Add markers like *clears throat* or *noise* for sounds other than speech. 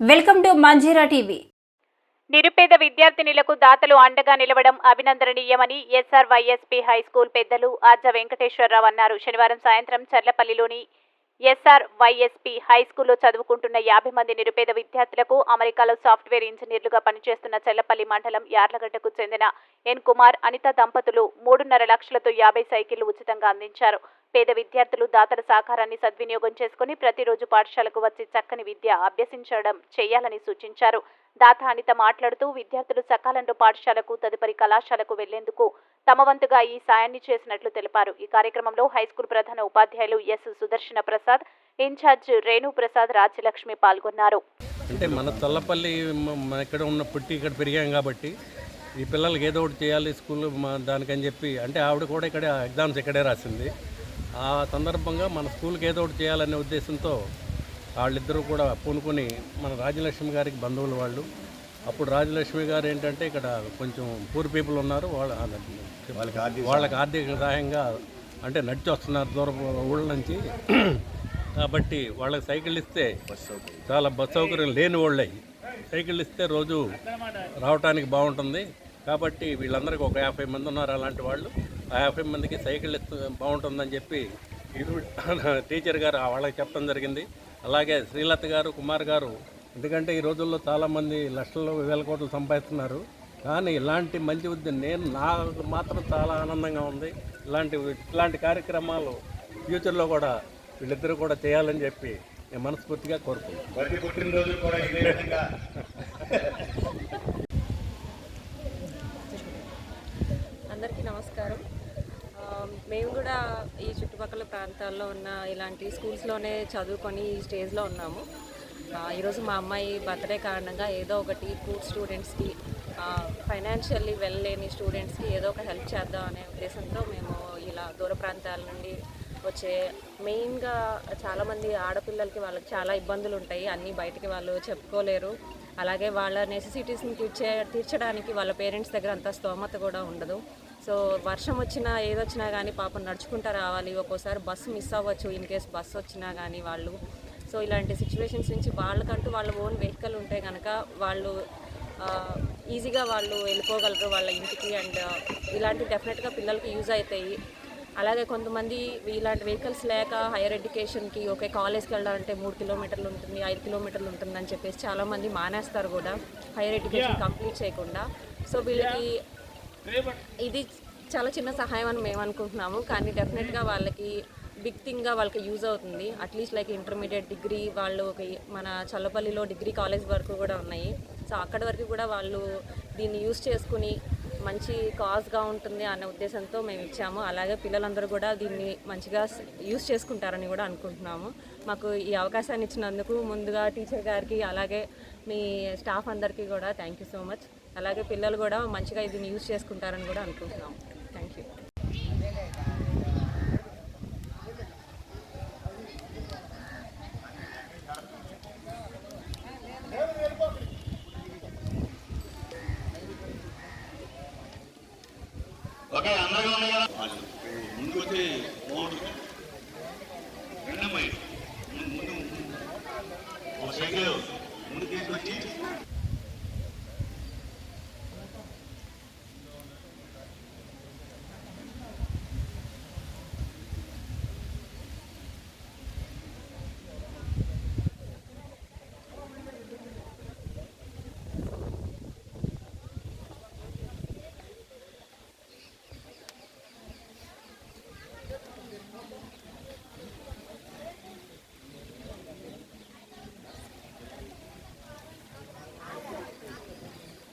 Welcome to Manjira TV. నిరుపేద విద్యార్థినులకు దాతలు అండగా నిలవడం అభినందనీయమని ఎస్ఆర్ వైఎస్పీ హై స్కూల్ పెద్దలు ఆర్జ వెంకటేశ్వరరావు అన్నారు. శనివారం సాయంత్రం చర్లపల్లిలోని ఎస్ఆర్ వైఎస్పీ హై స్కూల్లో చదువుకుంటున్న యాభై మంది నిరుపేద విద్యార్థులకు అమెరికాలో సాఫ్ట్వేర్ ఇంజనీర్లుగా పనిచేస్తున్న చెల్లపల్లి మండలం యార్లగడ్డకు చెందిన ఎన్ కుమార్ అనిత దంపతులు మూడున్నర లక్షలతో యాభై సైకిళ్ళు ఉచితంగా అందించారు. పేద విద్యార్థులు దాతల సహకారాన్ని సద్వినియోగం చేసుకుని ప్రతిరోజు పాఠశాలకు వచ్చి చక్కని విద్య అభ్యసించడం చేయాలని సూచించారు. దాత అనిత మాట్లాడుతూ విద్యార్థులు సకాలంలో పాఠశాలకు తదుపరి కళాశాలకు వెళ్ళేందుకు తమ వంతుగా ఈ సాయాన్ని చేసినట్లు తెలిపారు. ఈ కార్యక్రమంలో హైస్కూల్ ప్రధాన ఉపాధ్యాయులు ఎస్. సుదర్శన ప్రసాద్ ఇన్ఛార్జ్ రేణు ప్రసాద్ రాజ్యలక్ష్మి పాల్గొన్నారు. అంటే మన తల్లపల్లి ఇక్కడ ఉన్న పుట్టి ఇక్కడ పెరిగాం కాబట్టి ఈ పిల్లలకి ఏదో ఒకటి చేయాలి స్కూల్ దానికని చెప్పి అంటే ఆవిడ కూడా ఇక్కడ ఎగ్జామ్స్ ఇక్కడే రాసింది. ఆ సందర్భంగా మన స్కూల్కి ఏదో ఒకటి చేయాలనే ఉద్దేశంతో వాళ్ళిద్దరూ కూడా పూనుకొని మన రాజలక్ష్మి గారికి బంధువులు వాళ్ళు. అప్పుడు రాజలక్ష్మి గారు ఏంటంటే ఇక్కడ కొంచెం పూర్ పీపుల్ ఉన్నారు. వాళ్ళ వాళ్ళకి ఆర్థిక సహాయంగా అంటే నడిచి వస్తున్నారు దూరం ఊళ్ళ నుంచి. కాబట్టి వాళ్ళకి సైకిల్ ఇస్తే చాలా బస్ సౌకర్యం లేని వాళ్ళై. సైకిల్ ఇస్తే రోజు రావడానికి బాగుంటుంది. కాబట్టి వీళ్ళందరికీ ఒక యాభై మంది ఉన్నారు అలాంటి వాళ్ళు. యాభై మందికి సైకిల్ ఇస్తే బాగుంటుందని చెప్పి *clears throat* టీచర్ గారు వాళ్ళకి చెప్పడం జరిగింది. అలాగే శ్రీలత గారు కుమార్ గారు ఎందుకంటే ఈ రోజుల్లో చాలామంది లక్షల్లో వేల కోట్లు సంపాదిస్తున్నారు. కానీ ఇలాంటి మంచి ఉద్యమం నేను నాకు మాత్రం చాలా ఆనందంగా ఉంది. ఇలాంటి ఇలాంటి కార్యక్రమాలు ఫ్యూచర్లో కూడా వీళ్ళిద్దరూ కూడా చేయాలని చెప్పి నేను మనస్ఫూర్తిగా కోరుకుంటున్నాను *laughs* ప్రతి పుట్టినరోజు కూడా ఇదే విధంగా అందరికీ నమస్కారం ఆ, మేము కూడా ఈ చుట్టుపక్కల ప్రాంతాల్లో ఉన్న ఇలాంటి స్కూల్స్లోనే చదువుకొని ఈ స్టేజ్లో ఉన్నాము. ఈరోజు మా అమ్మాయి బర్త్డే కారణంగా ఏదో ఒకటి పూర్ స్టూడెంట్స్కి ఫైనాన్షియల్లీ వెళ్ళలేని స్టూడెంట్స్కి ఏదో ఒక హెల్ప్ చేద్దాం అనే ఉద్దేశంతో మేము ఇలా దూర ప్రాంతాల నుండి వచ్చే మెయిన్గా చాలామంది ఆడపిల్లలకి వాళ్ళకి చాలా ఇబ్బందులు ఉంటాయి అన్నీ బయటికి వాళ్ళు చెప్పుకోలేరు. అలాగే వాళ్ళ నెసెసిటీస్ని తీర్చే తీర్చడానికి వాళ్ళ పేరెంట్స్ దగ్గర అంత స్తోమత కూడా ఉండదు. సో వర్షం వచ్చినా ఏదొచ్చినా కానీ పాపం నడుచుకుంటూ రావాలి. ఒక్కోసారి బస్సు మిస్ అవ్వచ్చు ఇన్ కేస్ బస్సు వచ్చినా కానీ వాళ్ళు. సో ఇలాంటి సిచ్యువేషన్స్ నుంచి వాళ్ళకంటూ వాళ్ళ ఓన్ వెహికల్ ఉంటే కనుక వాళ్ళు ఈజీగా వాళ్ళు వెళ్ళిపోగలరు వాళ్ళ ఇంటికి. అండ్ ఇలాంటి డెఫినెట్గా పిల్లలకి యూజ్ అవుతాయి అలాగే కొంతమంది ఇలాంటి వెహికల్స్ లేక హైయర్ ఎడ్యుకేషన్కి ఓకే కాలేజ్కి వెళ్ళాలంటే మూడు కిలోమీటర్లు ఉంటుంది ఐదు కిలోమీటర్లు ఉంటుందని చెప్పేసి చాలామంది మానేస్తారు కూడా హైయర్ ఎడ్యుకేషన్ కంప్లీట్ చేయకుండా. సో వీళ్ళకి ఇది చాలా చిన్న సహాయం అని మేము అనుకుంటున్నాము. కానీ డెఫినెట్గా వాళ్ళకి బిగ్ థింగ్గా వాళ్ళకి యూజ్ అవుతుంది. అట్లీస్ట్ లైక్ ఇంటర్మీడియట్ డిగ్రీ వాళ్ళు ఒక మన చల్లపల్లిలో డిగ్రీ కాలేజ్ వరకు కూడా ఉన్నాయి. సో అక్కడి వరకు కూడా వాళ్ళు దీన్ని యూజ్ చేసుకుని మంచి కాజ్గా ఉంటుంది అనే ఉద్దేశంతో మేము ఇచ్చాము. అలాగే పిల్లలందరూ కూడా దీన్ని మంచిగా యూస్ చేసుకుంటారని కూడా అనుకుంటున్నాము. మాకు ఈ అవకాశాన్ని ఇచ్చినందుకు ముందుగా టీచర్ గారికి అలాగే మీ స్టాఫ్ అందరికీ కూడా థ్యాంక్ యూ సో మచ్. అలాగే పిల్లలు కూడా మంచిగా దీన్ని యూజ్ చేసుకుంటారని కూడా అనుకుంటున్నాము. Thank you. ఓకే అందరిగా ఉన్నాయి కదా. ముందుకు వచ్చి బాగుంటుంది రెండమ్మాయి ముందు ముందు. ఒక సైకిల్ ముందు తీసుకొచ్చి